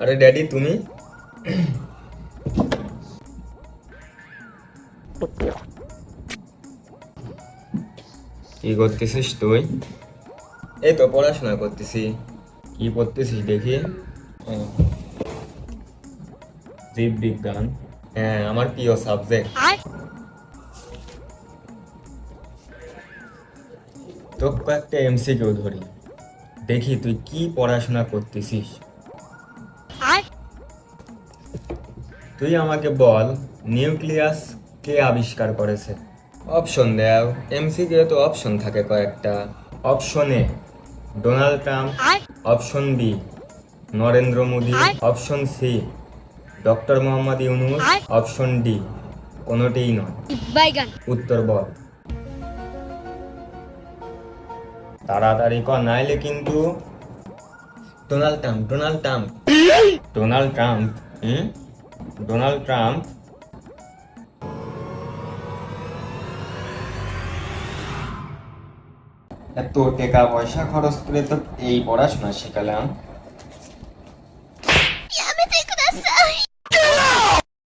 আরে ড্যাডি তুমি? কি করতেছিস তুই? এই তো পড়াশোনা করতেছি। কি পড়তেছিস দেখি? জীব বিজ্ঞান হ্যাঁ আমার প্রিয় সাবজেক্ট। তো কয়েকটা এমসিকিউ ধরি দেখি তুই কি পড়াশোনা করতেছিস। তুই আমাকে বল নিউক্লিয়াস কে আবিষ্কার করেছে? অপশন দেও। এমসিকিউ তো অপশন থাকে কয়েকটা। Option A Donald Trump option B Narendra Modi. Option C doctor Mohammad Yunus option D কোনোটিই নয়। উত্তর বল। তাড়াতাড়ি কর নাইলে কিন্তু Donald Trump Donald Trump. Donald Trump Donald Trump. এত টাকা পয়সা খরচ করে তো এই পড়াশোনা শেখালাম।